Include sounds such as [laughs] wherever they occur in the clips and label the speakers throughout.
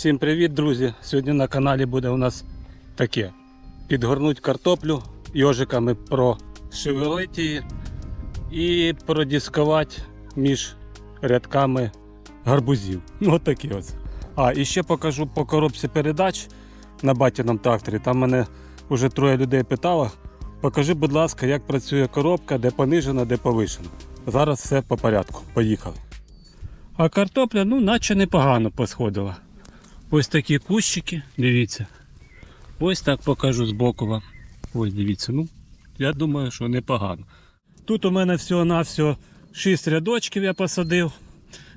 Speaker 1: Всім привіт, друзі! Сьогодні на каналі буде у нас таке: підгорнуть картоплю йожиками прошевелити її і продіскувати між рядками гарбузів. Ну, от такі ось. А, і ще покажу по коробці передач на батіному тракторі. Там мене вже троє людей питало. Покажи, будь ласка, як працює коробка, де понижена, де повишена. Зараз все по порядку. Поїхали. А картопля, ну, наче непогано посходила. Ось такі кущики, дивіться. Ось так покажу збоку вам. Ось дивіться, ну, я думаю, що непогано. Тут у мене всього-навсього 6 рядочків я посадив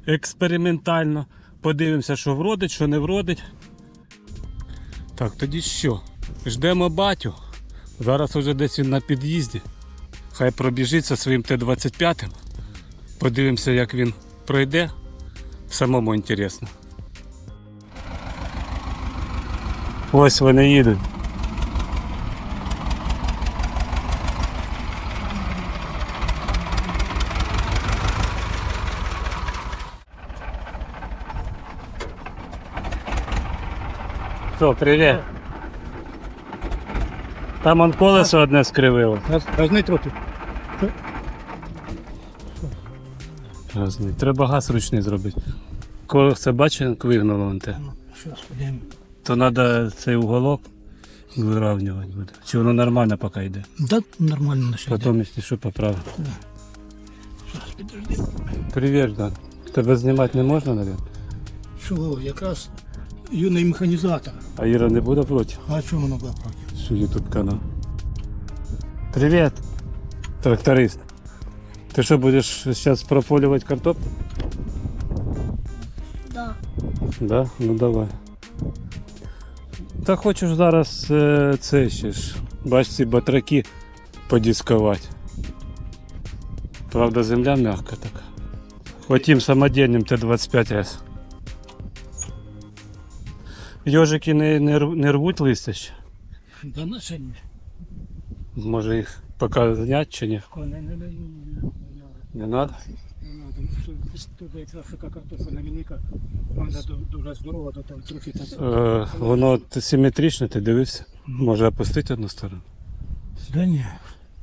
Speaker 1: експериментально. Подивимося, що вродить, що не вродить. Так, тоді що? Ждемо батю. Зараз уже десь він на під'їзді. Хай пробіжиться своїм Т-25. Подивимося, як він пройде. Самому інтересно. Ось вони їдуть. Що, привіт. Там он колесо одне скривило.
Speaker 2: Разний трохи.
Speaker 1: Разний. Треба газ ручний зробити. Колесо бачиш, як вигнало вон те.
Speaker 2: Щас подивимо.
Speaker 1: То треба цей уголок вирівнювати буде. Чи воно нормально поки йде?
Speaker 2: Да, нормально на сьогодні.
Speaker 1: Потім, якщо що, поправимо.
Speaker 2: Підожди.
Speaker 1: Привіт, Дан. Тебе знімати не можна, навіть?
Speaker 2: Чого, якраз юний механізатор.
Speaker 1: А Іра не буде проти?
Speaker 2: А чому воно буде проти?
Speaker 1: Що ютуб канал. Привіт, тракторист. Ти що, будеш зараз прополювати картоплю?
Speaker 3: Да.
Speaker 1: Да? Ну давай. Та хочеш зараз е, це ще ж. Бач ці батраки подіскувати. Правда, земля м'яка така. Хотім самодільним Т-25С. Йожики не, не, не рвуть листя ще?
Speaker 2: Да на сьогодні.
Speaker 1: Може їх поки зняти чи ні?
Speaker 2: Не, не, не, не,
Speaker 1: треба?
Speaker 2: не надо. Тут- якраз така картофельна велика. Вона дуже здорова, то там трохи так.
Speaker 1: Воно симетричне, ти дивився? Може опустити одну сторону?
Speaker 2: Да ні.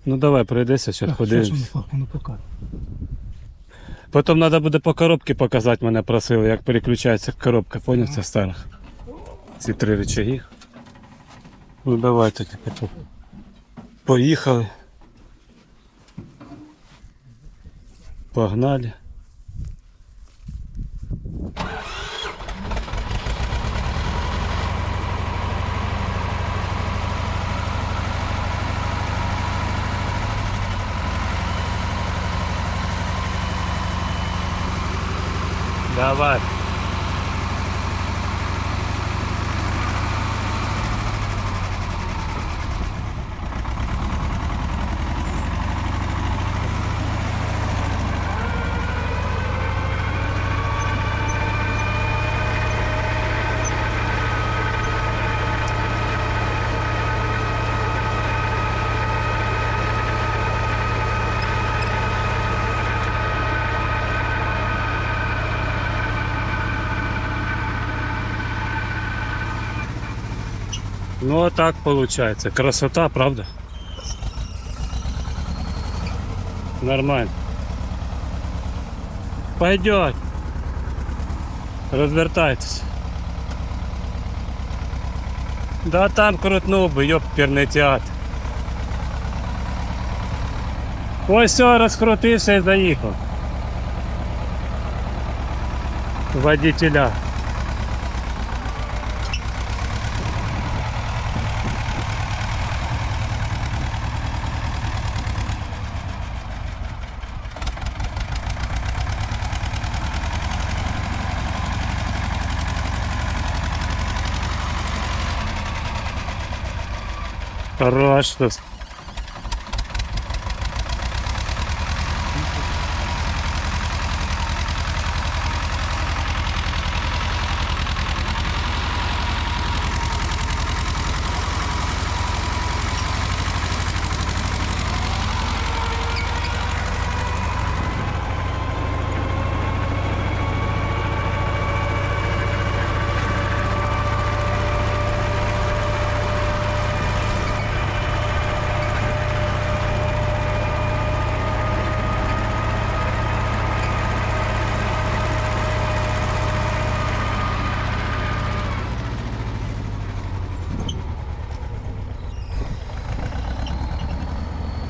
Speaker 1: Ну давай, пройдеся, зараз подивимось.
Speaker 2: пока.
Speaker 1: Потім треба буде по коробці показати, мене просили, як переключається коробка, поняв, це стара. Ці три рычаги. Ну давай тоді. Поїхали. Погнали. Давай. Ну а так получается. Красота, правда? Нормально. Пойдет. Розвертайтесь. Да там крутнув би, ёперний театр. Ось все, розкрутився і заїхав. Водителя. Хорош.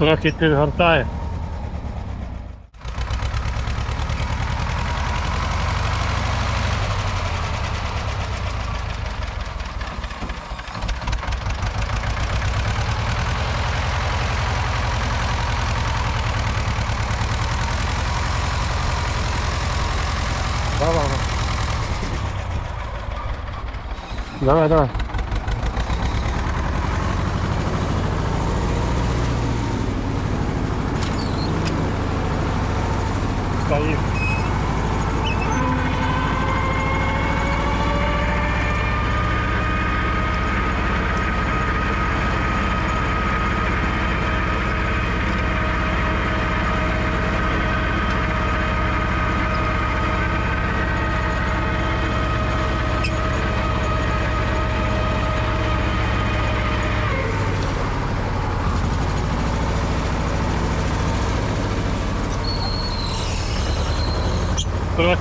Speaker 1: Трохи підгортає. Давай, давай. Давай, давай.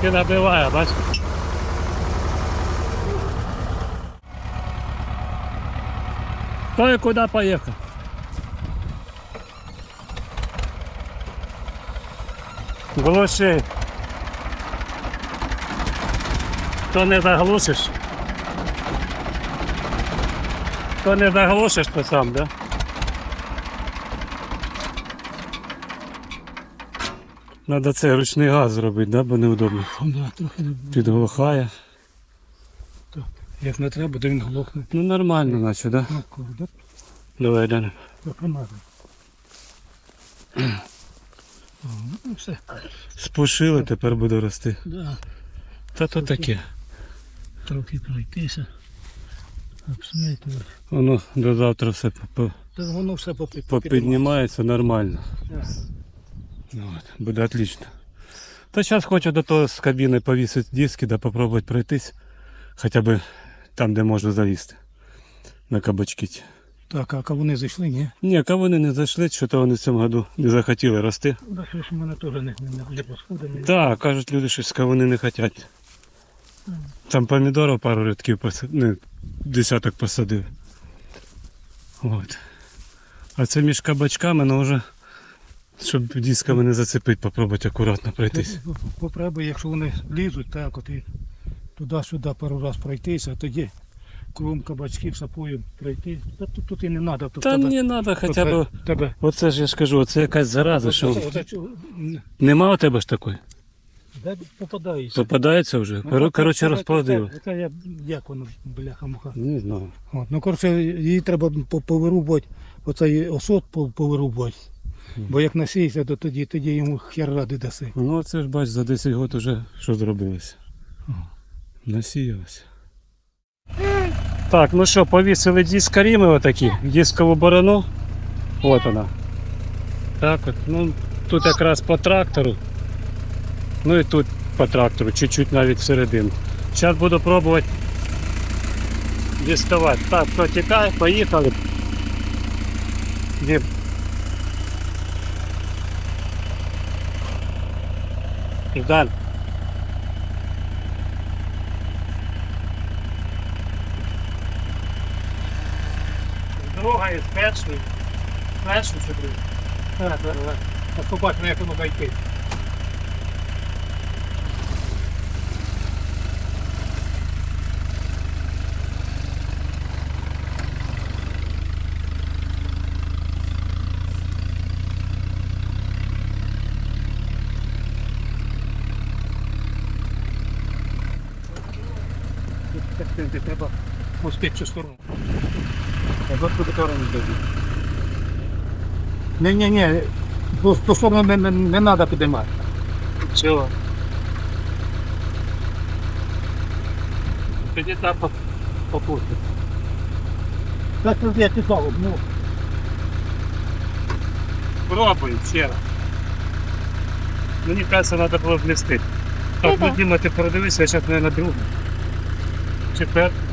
Speaker 1: Трохи набиває, бачиш? Той куди поїхав? Глуши. То не заглушиш. То не заглушиш, то сам, да? Надо це ручний газ зробити, да? бо неудобно.
Speaker 2: Да, трохи не-
Speaker 1: Підглухає.
Speaker 2: Як не треба, то він глохне.
Speaker 1: Ну нормально, наче, да?
Speaker 2: Ну, коли, да?
Speaker 1: Давай.
Speaker 2: Допомагає. Ну, все.
Speaker 1: Спушили, тепер буде рости.
Speaker 2: Да.
Speaker 1: Та то таке.
Speaker 2: Трохи пройтися. Обсмити.
Speaker 1: Воно до завтра все по-
Speaker 2: Та воно все попи-
Speaker 1: попіднімається нормально.
Speaker 2: Да.
Speaker 1: Ну, от, буде отлично. Та зараз хочу до того з кабіни повісити диски, да попробувати пройтись. Хоча б там, де можна залізти. На кабачки.
Speaker 2: Так, а кавуни зайшли, ні?
Speaker 1: Ні, кавуни не зайшли, що то вони в цьому году не захотіли рости.
Speaker 2: Да, що ж мене теж не, не, не посходили.
Speaker 1: Так, кажуть люди, що кавуни не хочуть. Там помідорів пару рядків посадив, не, десяток посадив. От. А це між кабачками, ну вже, щоб дисками не зацепити, попробувати акуратно пройтись.
Speaker 2: Попробуй, якщо вони лізуть, так от і туди-сюди пару раз пройтися, тоді кругом кабачків сапою пройти. Та тут, тут і не треба.
Speaker 1: Та не треба хоча б.
Speaker 2: Тебе.
Speaker 1: Оце ж я ж кажу, оце якась зараза, що
Speaker 2: Оце- оце
Speaker 1: нема у тебе ж такої.
Speaker 2: Де попадається?
Speaker 1: Попадається вже.
Speaker 2: Ну,
Speaker 1: Коротше,
Speaker 2: так, я, як воно, бляха-муха.
Speaker 1: Не знаю.
Speaker 2: От, ну, коротше, її треба по- повирубувати, оцей осот по- повирубувати. Бо як насіється, то тоді, тоді йому хер ради даси.
Speaker 1: Ну це ж бач, за 10 років вже що зробилося. Насіялося. Так, ну що, повісили дискаріми отакі, дискову борону. От вона. Так от. Ну, тут якраз по трактору. Ну і тут по трактору, чуть-чуть навіть всередину. Зараз буду пробувати діставати. Так, хто тікає, поїхали. Дім. Ждан.
Speaker 2: Друга із першої. Першої чи другої? Так, так, так. А побачимо, як воно дойти. Треба успіти цю сторону. Ні, ні, ні. Ту, сторону не, не, не треба підіймати.
Speaker 1: Чого? Тоді так попустить.
Speaker 2: Так, я цікаво, ну.
Speaker 1: Пробуй, сіра. Мені кажется, треба було внести. Так, ну Діма, ти продивися, я зараз не на другу.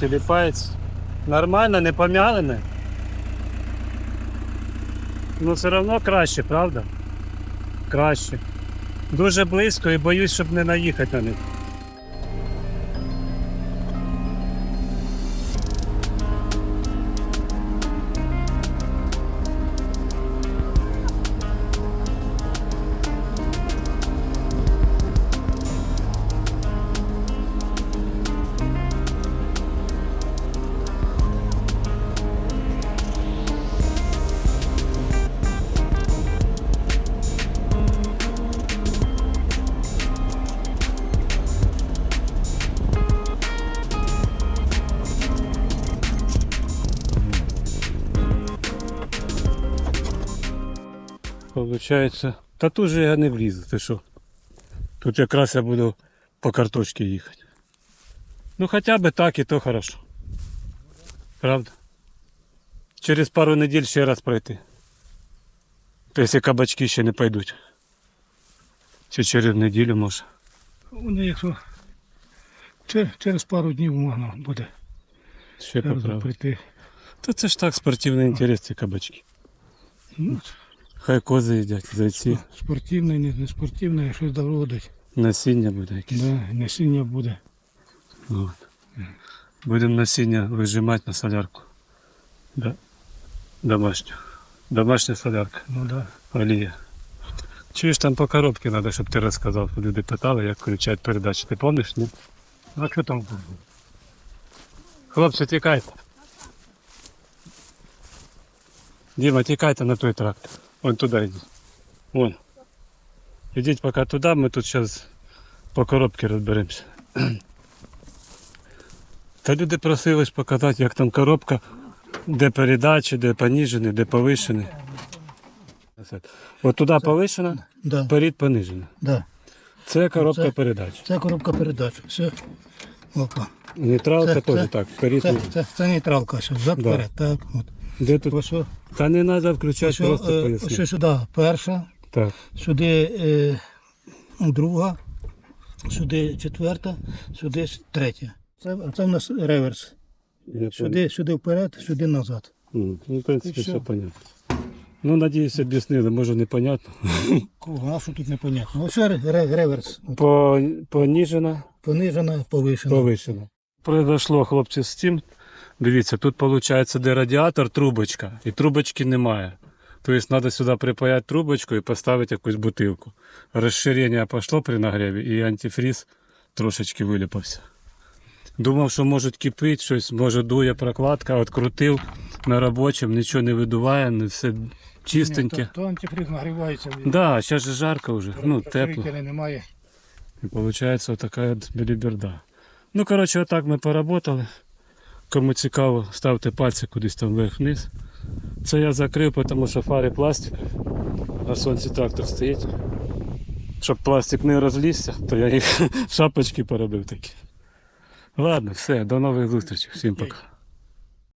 Speaker 1: Тіліпається. Нормально, не пом'ялене. Ну все одно краще, правда? Краще. Дуже близько і боюсь, щоб не наїхати на них. Получається. Та тут же я не влізу, ти що? Тут якраз я буду по картошці їхати. Ну хоча б так і то хорошо. Правда? Через пару неділь ще раз пройти. То якщо кабачки ще не пойдуть. Чи через неділю може.
Speaker 2: Вони якщо через пару днів можна буде
Speaker 1: Ще
Speaker 2: прийти.
Speaker 1: Та це ж так спортивний інтерес, ці кабачки.
Speaker 2: Ну,
Speaker 1: Хай кози їдять, зайці,
Speaker 2: спортивне, не, не спортивне, щось доводить.
Speaker 1: насіння буде якесь.
Speaker 2: Да, насіння буде.
Speaker 1: От. Будемо насіння вижимати на солярку. Да. Домашню. Домашня солярка.
Speaker 2: Ну да.
Speaker 1: Олія. Чуєш там по коробці треба, щоб ти розказав. Люди питали, як включають передачу. Ти пам'ятаєш, ні?
Speaker 2: А що там?
Speaker 1: Хлопці, тікайте. Діма, тікайте на той трактор. Вон туди йдіть. Вон. Ідіть поки туди, ми тут зараз по коробці розберемося. [clears throat] Та люди просили ж показати, як там коробка, де передачі, де поніжений, де повишений. От туди повишена,
Speaker 2: Да,
Speaker 1: вперед понижена.
Speaker 2: да.
Speaker 1: Це коробка
Speaker 2: Це-
Speaker 1: передач.
Speaker 2: Це коробка передач. Все. Опа.
Speaker 1: Нейтралка
Speaker 2: Це-
Speaker 1: теж
Speaker 2: це-
Speaker 1: так, вперед.
Speaker 2: Це, це, це нейтралка, все, взад
Speaker 1: Да.
Speaker 2: вперед. Так, от.
Speaker 1: Де тут?
Speaker 2: Що,
Speaker 1: Та не треба включати,
Speaker 2: що,
Speaker 1: просто
Speaker 2: е,
Speaker 1: поясни.
Speaker 2: що сюди перша,
Speaker 1: Так.
Speaker 2: сюди е, друга, сюди четверта, сюди третя. Це, а це в нас реверс.
Speaker 1: Я
Speaker 2: Сюди, сюди вперед, сюди назад.
Speaker 1: Ну, в принципі, все
Speaker 2: все.
Speaker 1: понятно. Ну, надіюсь, об'яснили, може непонятно.
Speaker 2: Кого, а що тут непонятно? Ось ре, ре- реверс.
Speaker 1: По, поніжена,
Speaker 2: понижена, повишена.
Speaker 1: повишена. Произошло, хлопці, з цим. Дивіться, тут виходить, де радіатор, трубочка, і трубочки немає. Тобто треба сюди припаяти трубочку і поставити якусь бутилку. Розширення пішло при нагріві і антифріз трошечки виліпався. Думав, що можуть кипить, щось, може дує прокладка, відкрутив на робочому, нічого не видуває, не все чистеньке.
Speaker 2: Ні, то, то антифриз нагрівається.
Speaker 1: Да, зараз же жарко вже, ну тепло.
Speaker 2: Немає.
Speaker 1: І виходить така от біліберда. Ну, коротше, отак ми поработали. Кому цікаво, ставте пальці кудись там вверх-вниз. Це я закрив, тому що фари пластик. На сонці трактор стоїть. Щоб пластик не розлізся, то я їх [laughs] шапочки поробив такі. Ладно, все, до нових зустрічей. Всім пока.